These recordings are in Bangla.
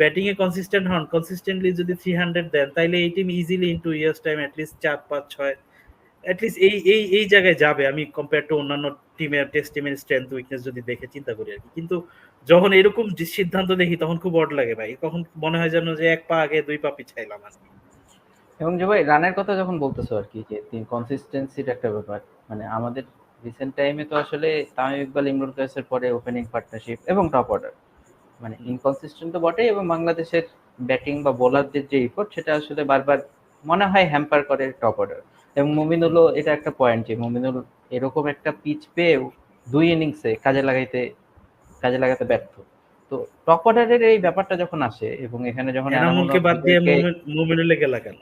ব্যাটিং এ কনসিস্টেন্ট হন কনসিস্টেন্টলি যদি থ্রি হান্ড্রেড দেন, তাইলে এই team easily in two years time at least চার, পাঁচ, ছয় অ্যাটলিস্ট এই এই এই জায়গায় যাবে, আমি কম্পেয়ার টু অন্যান্য টিমের টেস্ট টিমের স্ট্রেংথ উইকনেস যদি দেখে চিন্তা করি আর কি কিন্তু যখন এরকম সিদ্ধান্ত দেখি, তখন খুব অড লাগে ভাই। তখন মনে হয় যেন যে এক পা আগে, দুই পা পিছাইলাম আর। এবং যে ভাই, রানের কথা যখন বলতেছো আর কি যে কনসিস্টেন্সির একটা ব্যাপার মানে আমাদের রিসেন্ট টাইমে তো আসলে তামিম ইকবাল, ইমরুল কায়েসের পরে ওপেনিং পার্টনারশিপ এবং টপ অর্ডার মানে ইনকনসিস্টেন্ট তো বটেই এবং বাংলাদেশের ব্যাটিং বা বোলারদের যে ইফোর্ট সেটা আসলে বারবার মনে হয় হ্যাম্পার করে টপ অর্ডার এবং মুমিনুলও এটা একটা পয়েন্ট যে মুমিনুল এরকম একটা পিচ পেয়েও দুই ইনিংসে কাজে লাগাইতে কাজে লাগাতে ব্যর্থ। তো টপ অর্ডারের এই ব্যাপারটা যখন আসে এবং এখানে যখন এনামুলকে বাদ দিয়ে মুমিনুলে গেলা কেন?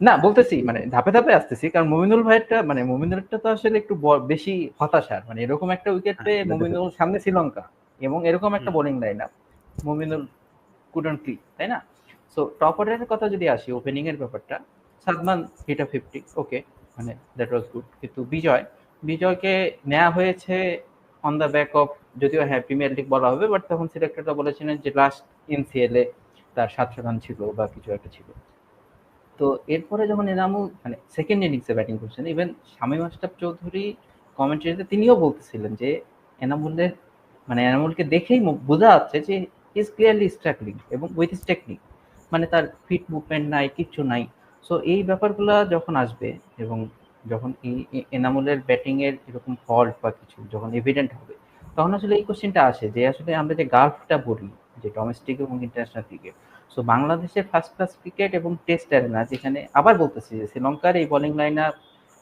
না বলতেছি মানে ধাপে ধাপে আসতেছি কারণ মুমিনুল ভাইয়েরটা মানে মুমিনুলটা তো আসলে একটু বেশি হতাশার। মানে এরকম একটা উইকেট পেয়ে হ্যাঁ, মুমিনুল সামনে শ্রীলঙ্কা। এবং এরকম একটা। Bowling line up Mominul couldn't click তাই না সো টপ অর্ডারের কথা যদি আসি ওপেনিং এর ব্যাপারটা সাদমান হিটা ফিফটি ওকে মানে দ্যাট ওয়াজ গুড কিন্তু বিজয় বিজয়কে নেওয়া হয়েছে অন দ্য ব্যাক অফ যদিও হ্যাঁ প্রিমিয়ার লিগ বলা হবে বাট তখন সিলেক্টরটা বলেছিলেন যে লাস্ট এনসিএল এ তার সাতশো রান ছিল বা কিছু একটা ছিল তো এরপরে যখন এনামুল মানে সেকেন্ড ইনিংসে ব্যাটিং করছেন ইভেন শামীম আশরাফ চৌধুরী কমেন্ট্রিতে তিনিও বলতেছিলেন যে এনামুলের মানে এনামুলকে দেখেই বোঝা যাচ্ছে যে ইজ ক্লিয়ারলি স্ট্রাগলিং এবং উইথ ইস টেকনিক মানে তার ফিট মুভমেন্ট নাই, কিচ্ছু নাই। সো এই ব্যাপারগুলো যখন আসবে এবং যখন এনামুলের ব্যাটিং এর এরকম ফল্ট বা কিছু যখন এভিডেন্ট হবে, তখন আসলে এই কোশ্চেনটা আসে যে আসলে আমরা যে গার্ফটা বলি, যে ডোমেস্টিক এবং ইন্টারন্যাশনাল ক্রিকেট সো বাংলাদেশের ফার্স্ট ক্লাস ক্রিকেট এবং টেস্ট অ্যারেনা যেখানে আবার বলতেছি যে শ্রীলঙ্কার এই বোলিং লাইন আপ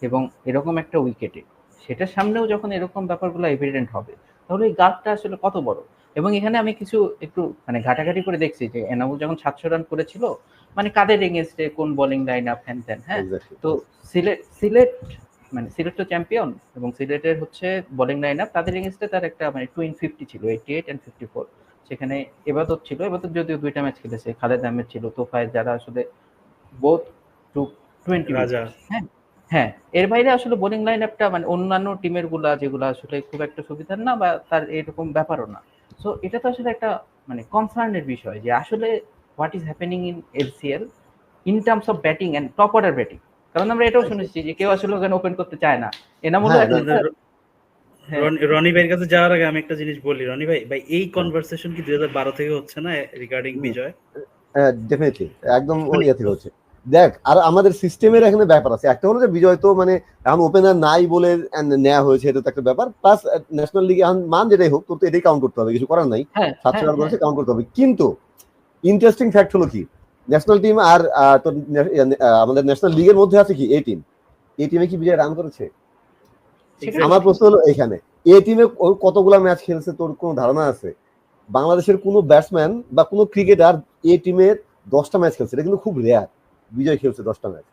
এবং এরকম একটা উইকেটে সেটার সামনেও যখন এরকম ব্যাপারগুলো এভিডেন্ট হবে তাহলে এই গাপটা আসলে কত বড়? এবং এখানে আমি কিছু একটু মানে ঘাটাঘাটি করে দেখছি যে এনামুল যখন সাতশো রান করেছিল মানে কাদের এগেনস্টে কোন বোলিং লাইন আপ হ্যান ত্যান হ্যাঁ? তো সিলেট সিলেট মানে সিলেট তো চ্যাম্পিয়ন এবং সিলেটের হচ্ছে বোলিং লাইন আপ তাদের এগেনস্টে তার একটা মানে টুইন ফিফটি ছিল eighty eight and fifty four সেখানে এবাদত ছিল এবাদত যদিও দুইটা ম্যাচ খেলেছে খালেদ আহমেদ ছিল তোফায়ের যারা আসলে বোথ টু টোয়েন্টি রাজা। হ্যাঁ এর বাইরে আসলে বোলিং লাইন আপটা মানে অন্যান্য টিমেরগুলা যেগুলো আসলে খুব একটা সুবিধার না বা তার এরকম ব্যাপারও না। সো এটা তো আসলে একটা মানে কনসার্নের বিষয় যে আসলে what is happening in LCL in terms of batting and top order batting কারণ আমরা এটাও শুনেছি যে কেউ আসলে ওখানে ওপেন করতে চায় না। এনামুল হ্যাঁ, হ্যাঁ। রনি- ভাইয়ের কাছে যাওয়ার আগে আমি একটা জিনিস বলি রনি ভাই ভাই এই কনভারসেশন কি দুই হাজার বারো থেকে হচ্ছে না রিগার্ডিং। বিজয়? ডেফিনেটলি একদম ওই ইয়ে থেকে হচ্ছে। দেখ আর আমাদের সিস্টেমের এখানে ব্যাপার আছে। একটা হলো যে বিজয় তো মানে এখন ওপেনার নাই বলে নেওয়া হয়েছে এটা তো একটা ব্যাপার। প্লাস ন্যাশনাল লিগে এখন মান যেটাই হোক তোর তো এটাই কাউন্ট করতে হবে কিছু করার নাই। হ্যাঁ সাতশো হ্যাঁ, রান করেছে কাউন্ট করতে হবে। কিন্তু ইন্টারেস্টিং ফ্যাক্ট হলো কি? ন্যাশনাল টিম আর তোর আমাদের ন্যাশনাল লিগের মধ্যে আছে কি? এই টিম এই টিমে কি বিজয় রান করেছে? আমার প্রশ্ন হলো এখানে। এই টিমে কতগুলা ম্যাচ খেলছে তোর কোনো ধারণা আছে? বাংলাদেশের কোনো ব্যাটসম্যান বা কোনো ক্রিকেটার এ টিমের দশটা ম্যাচ খেলছে এটা কিন্তু খুব রেয়ার বিজয় খেলছে দশটা ম্যাচ।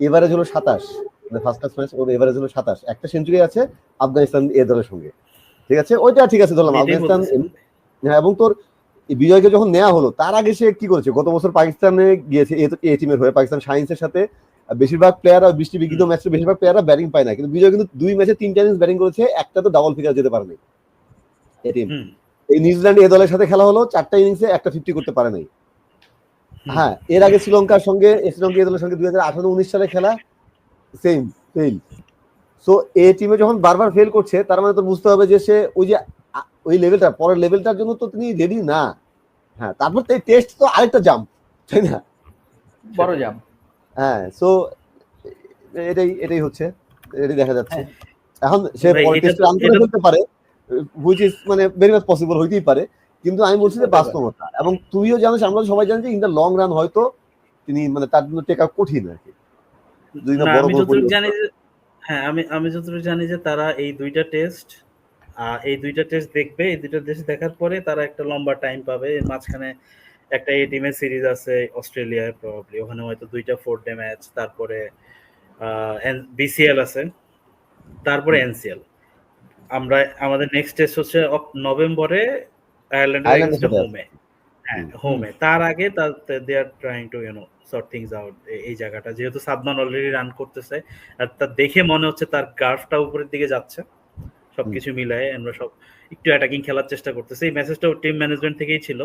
এভারেজ হলো সাতাশ মানে ফার্স্ট ক্লাস ম্যাচ ওর এভারেজ হলো সাতাশ। একটা সেঞ্চুরি আছে আফগানিস্তান এ দলের সঙ্গে। ঠিক আছে? ওইটা ঠিক আছে ধরলাম। আফগানিস্তান হ্যাঁ এবং তোর বিজয়কে যখন নেওয়া হলো তার আগে সে কি করেছে? গত বছর পাকিস্তানে গিয়েছে এ- টিমের হয়ে পাকিস্তান সায়েন্সের সাথে। বেশিরভাগ প্লেয়াররা বৃষ্টি বিঘ্নিত ম্যাচে বেশিরভাগ প্লেয়াররা ব্যাটিং পায় না। কিন্তু বিজয় কিন্তু দুই ম্যাচে তিনটা ইনিংস ব্যাটিং করেছে একটা তো ডাবল ফিগার যেতে পারেনি। এই টিম এই নিউজিল্যান্ড এ দলের সাথে খেলা হলো চারটা ইনিংসে একটা ফিফটি করতে পারে নাই। হ্যাঁ এর আগে শ্রীলঙ্কার সঙ্গে শ্রীলঙ্কা এ দলের সঙ্গে দুই হাজার আঠারো উনিশ সালে খেলা সেম ফেল সো এই টিমে যখন বারবার ফেল করছে তার মানে তো বুঝতে হবে যে সে ওই যে ওই লেভেলটা পরের লেভেলটার জন্য তো তিনি রেডি না। হ্যাঁ তারপর টেস্ট তো আরেকটা জাম্প তাই না? বড় জাম হ্যাঁ সো এটাই এটাই হচ্ছে এটাই দেখা যাচ্ছে। হ্যাঁ। এখন সে ভাই, পরে এটা রান করে ফেলতে পারে হুইচ ইজ মানে ভেরি মাচ পসিবল হইতেই পারে। কিন্তু আমি বলছি যে বাস্তবতা। এবং তুইও জানিস আমরা সবাই জানি যে ইন দ্য লং রান হয়তো তিনি মানে তার জন্য টেকা কঠিন আর কি। যদি না বড় জানি হ্যাঁ আমি আমি যতটুকু জানি যে তারা এই দুইটা টেস্ট এই দুইটা টেস্ট দেখবে এই দুইটা টেস্ট দেখার পরে তারা একটা লম্বা টাইম পাবে। এর মাঝখানে একটা এই টিমের সিরিজ আছে অস্ট্রেলিয়ায় প্রবাবলি ওখানে হয়তো দুইটা ফোর ডে ম্যাচ তারপরে বিসিএল আছে। তারপরে এনসিএল আমরা আমাদের নেক্সট টেস্ট হচ্ছে নভেম্বরে সাথে হোমে হোমে তার আগে they are trying to you know sort things out এই জায়গাটা। যেহেতু সাদমান অলরেডি রান করতেছে আর তার দেখে মনে হচ্ছে তার গার্ফটা উপরের দিকে যাচ্ছে। সবকিছু মিলায় আমরা সব একটু অ্যাটাকিং খেলার চেষ্টা করতেছে। এই মেসেজটাও টিম ম্যানেজমেন্ট থেকেই ছিল।